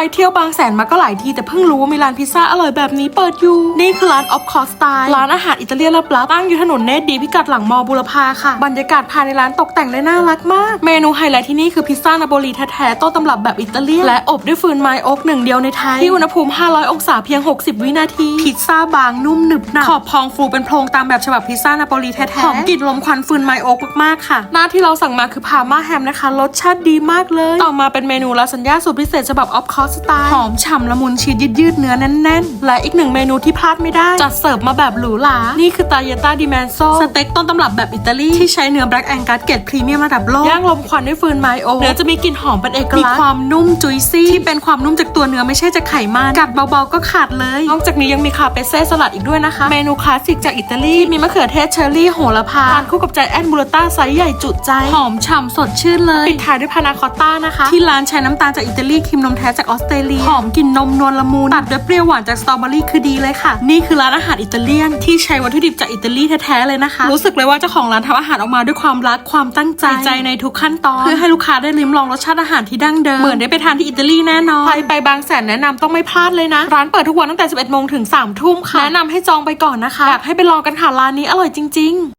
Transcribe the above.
ไปเที่ยวบางแสนมาก็หลายทีแต่เพิ่งรู้ว่ามีร้านพิซซ่าอร่อยแบบนี้เปิดอยู่ นี่คือร้านออฟคอสไตล์ร้านอาหารอิตาเลียนลับๆตั้งอยู่ถนนเนตรดีพิกัดหลังมอบุรพาค่ะ บรรยากาศภายในร้านตกแต่งได้น่ารักมาก เมนูไฮไลท์ที่นี่คือพิซซ่านาโปลีแท้ๆต้นตำรับแบบอิตาเลียนและอบด้วยฟืนไม้อกหนึ่งเดียวในไทยที่อุณหภูมิ 500 องศาเพียง 60 วินาที พิซซ่าบางนุ่มหนึบหนับขอบพองฟูเป็นโพรงตามแบบฉบับพิซซ่านาโปลีแท้ๆหอมกลิ่นลมควันฟืนไม้อกมากๆค่ะ หน้าที่เราสั่งมาคือพาม่าแฮมนะคะ รสชาติดีมากเลย ต่อมาเป็นเมนูลาซานญ่าสูตรพิเศษฉบับออฟคอสไตล์ หอมฉ่ำละมุนชีสยืดๆเนื้อแน่นๆ และอีกหนึ่งเมนูที่พลาดไม่ได้ จัดเสิร์ฟมาแบบหรูหรา นี่คือตาเยต้าดิแมนโซสเต็กต้นตำรับแบบอิตาลี ที่ใช้เนื้อแบล็กแองกัสเกรดพรีเมียมระดับโลกย่างลมควันด้วยฟืนไม้โอเนื้อจะมีกลิ่นหอมเป็นเอกลักษณ์มีความนุ่มจุยซี่ที่เป็นความนุ่มจากตัวเนื้อไม่ใช่จากไขมันกัดเบาๆก็ขาดเลยนอกจากนี้ยังมีคาเปเซ่สลัดอีกด้วยนะคะ เมนูคลาสสิกจากอิตาลีมีมะเขือเทศเชอร์รี่โหระพาทานคู่กับใจแอนบูรต้าไซส์ใหญ่จุใจหอมฉ่ำสดชื่นเลยปิดท้ายด้วยพานาคอตต้านะคะ ที่ร้านใช้น้ำตาลจากอิตาลีครีมนมแท้จากออสเตรเลียหอมกลิ่นนมนวลละมุนตัดด้วยเปรี้ยวหวานจากสตรอเบอรี่คือดีเลยค่ะ นี่คือร้านอาหารอิตาเลียน ที่ใช้วัตถุดิบจากอิตาลีแท้ๆเลยนะคะ รู้สึกเลยว่าเจ้าของร้านทำอาหารออกมาด้วยความรักความตั้งใจใจในทุกขั้นตอนเพื่อให้ลูกค้าได้ลิ้มลองรสชาติอาหารที่ดั้งเดิมเหมือนได้ไปทานที่อิตาลีแน่นอนใครไปบางแสนแนะนำต้องไม่พลาดเลยนะร้านเปิดทุกวันตั้งแต่ 11โมงถึง3ทุ่มค่ะแนะนำให้จองไปก่อนนะคะอยากให้ไปลองกันค่ะร้านนี้อร่อยจริง ๆ